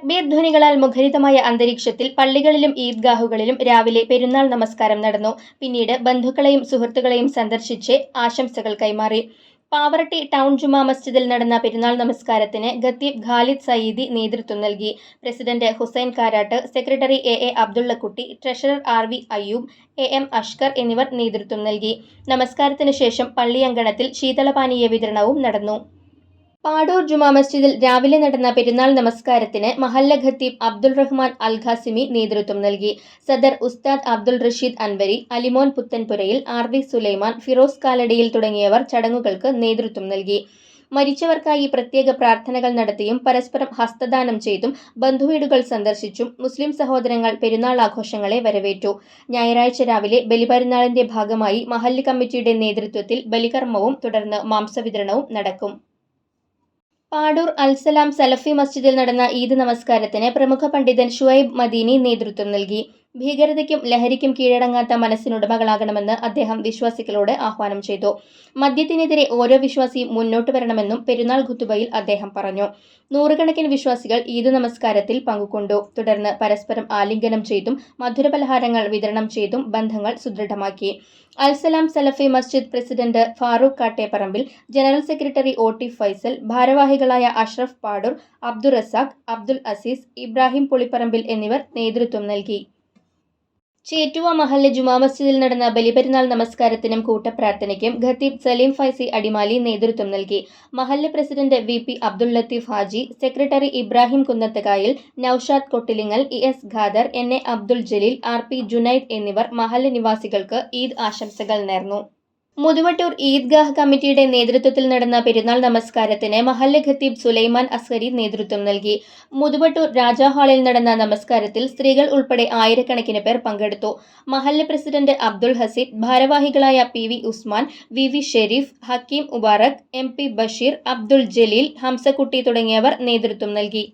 തക്ബീർ ധ്വനികളാൽ മുഖരിതമായ അന്തരീക്ഷത്തിൽ പള്ളികളിലും ഈദ്ഗാഹുകളിലും രാവിലെ പെരുന്നാൾ നമസ്കാരം നടന്നു. പിന്നീട് ബന്ധുക്കളെയും സുഹൃത്തുക്കളെയും സന്ദർശിച്ച് ആശംസകൾ കൈമാറി. പാവറട്ടി ടൗൺ ജുമാ മസ്ജിദിൽ നടന്ന പെരുന്നാൾ നമസ്കാരത്തിന് ഖത്തീബ് ഖാലിദ് സയീദി നേതൃത്വം നൽകി. President Hussain Karat secretary A A Abdullakutty treasurer R V Ayyub A M Ashkar എന്നിവർ നേതൃത്വം നൽകി. നമസ്കാരത്തിന് ശേഷം പള്ളിയങ്കണത്തിൽ ശീതളപാനീയ വിതരണവും നടന്നു. പാടൂർ ജുമാ മസ്ജിദിൽ രാവിലെ നടന്ന പെരുന്നാൾ നമസ്കാരത്തിന് മഹല്ല ഖത്തീബ് അബ്ദുൾ റഹ്മാൻ അൽ ഖാസിമി നേതൃത്വം നൽകി. സദർ ഉസ്താദ് അബ്ദുൾ റഷീദ് അൻവരി അലിമോൻ പുത്തൻപുരയിൽ ആർ വി സുലൈമാൻ ഫിറോസ് കാലടിയിൽ തുടങ്ങിയവർ ചടങ്ങുകൾക്ക് നേതൃത്വം നൽകി. മരിച്ചവർക്കായി പ്രത്യേക പ്രാർത്ഥനകൾ നടത്തിയും പരസ്പരം ഹസ്തദാനം ചെയ്തും ബന്ധുവീടുകൾ സന്ദർശിച്ചും മുസ്ലിം സഹോദരങ്ങൾ പെരുന്നാൾ ആഘോഷങ്ങളെ വരവേറ്റു. ഞായറാഴ്ച രാവിലെ ബലിപെരുന്നാളിന്റെ ഭാഗമായി മഹല്ല് കമ്മിറ്റിയുടെ നേതൃത്വത്തിൽ ബലികർമ്മവും തുടർന്ന് മാംസവിതരണവും നടക്കും. പാടൂർ അൽസലാം സലഫി മസ്ജിദിൽ നടന്ന ഈദ് നമസ്കാരത്തിന് പ്രമുഖ പണ്ഡിതൻ ഷുഐബ് മദീനി നേതൃത്വം നൽകി. ഭീകരതയ്ക്കും ലഹരിക്കും കീഴടങ്ങാത്ത മനസ്സിനുടമകളാകണമെന്ന് അദ്ദേഹം വിശ്വാസികളോട് ആഹ്വാനം ചെയ്തു. മദ്യത്തിനെതിരെ ഓരോ വിശ്വാസിയും മുന്നോട്ട് വരണമെന്നും പെരുന്നാൾ ഖുത്തുബയിൽ അദ്ദേഹം പറഞ്ഞു. നൂറുകണക്കിന് വിശ്വാസികൾ ഈദ് നമസ്കാരത്തിൽ പങ്കുകൊണ്ടു. തുടർന്ന് പരസ്പരം ആലിംഗനം ചെയ്തും മധുരപലഹാരങ്ങൾ വിതരണം ചെയ്തും ബന്ധങ്ങൾ സുദൃഢമാക്കി. Alsalam Salafi Masjid president Farooq Kattepparambil general secretary O T Faisal ഭാരവാഹികളായ അഷ്റഫ് പാടൂർ അബ്ദുൾ റസാഖ് അബ്ദുൽ അസീസ് ഇബ്രാഹിം പുളിപ്പറമ്പിൽ എന്നിവർ നേതൃത്വം നൽകി. ചേറ്റുവ മഹല്ല് ജുമാ മസ്ജിദിൽ നടന്ന ബലിപെരുന്നാൾ നമസ്കാരത്തിനും കൂട്ടപ്രാർത്ഥനയ്ക്കും ഖത്തീബ് സലീം ഫൈസി അടിമാലി നേതൃത്വം നൽകി. മഹല്ല് president V P Abdul Latheef Haji secretary Ibrahim Kunnathakayil Noushad Kottilingal E S Khader N A Abdul Jaleel R P Junaid എന്നിവർ മഹല്ല് നിവാസികൾക്ക് ഈദ് ആശംസകൾ നേർന്നു. മുതുവട്ടൂർ ഈദ്ഗാഹ് കമ്മിറ്റിയുടെ നേതൃത്വത്തിൽ നടന്ന പെരുന്നാൾ നമസ്കാരത്തിന് മഹല്ല് ഖത്തീബ് സുലൈമാൻ അസ്കരി നേതൃത്വം നൽകി. മുതുവട്ടൂർ രാജാ ഹാളിൽ നടന്ന നമസ്കാരത്തിൽ സ്ത്രീകൾ ഉൾപ്പെടെ ആയിരക്കണക്കിന് പേർ പങ്കെടുത്തു. മഹല്ല് പ്രസിഡന്റ് അബ്ദുൾ ഹസീദ് ഭാരവാഹികളായ P V Usman V V Shereef Hakeem Mubarak M P Basheer Abdul Jaleel Hamzakutty തുടങ്ങിയവർ നേതൃത്വം നൽകി.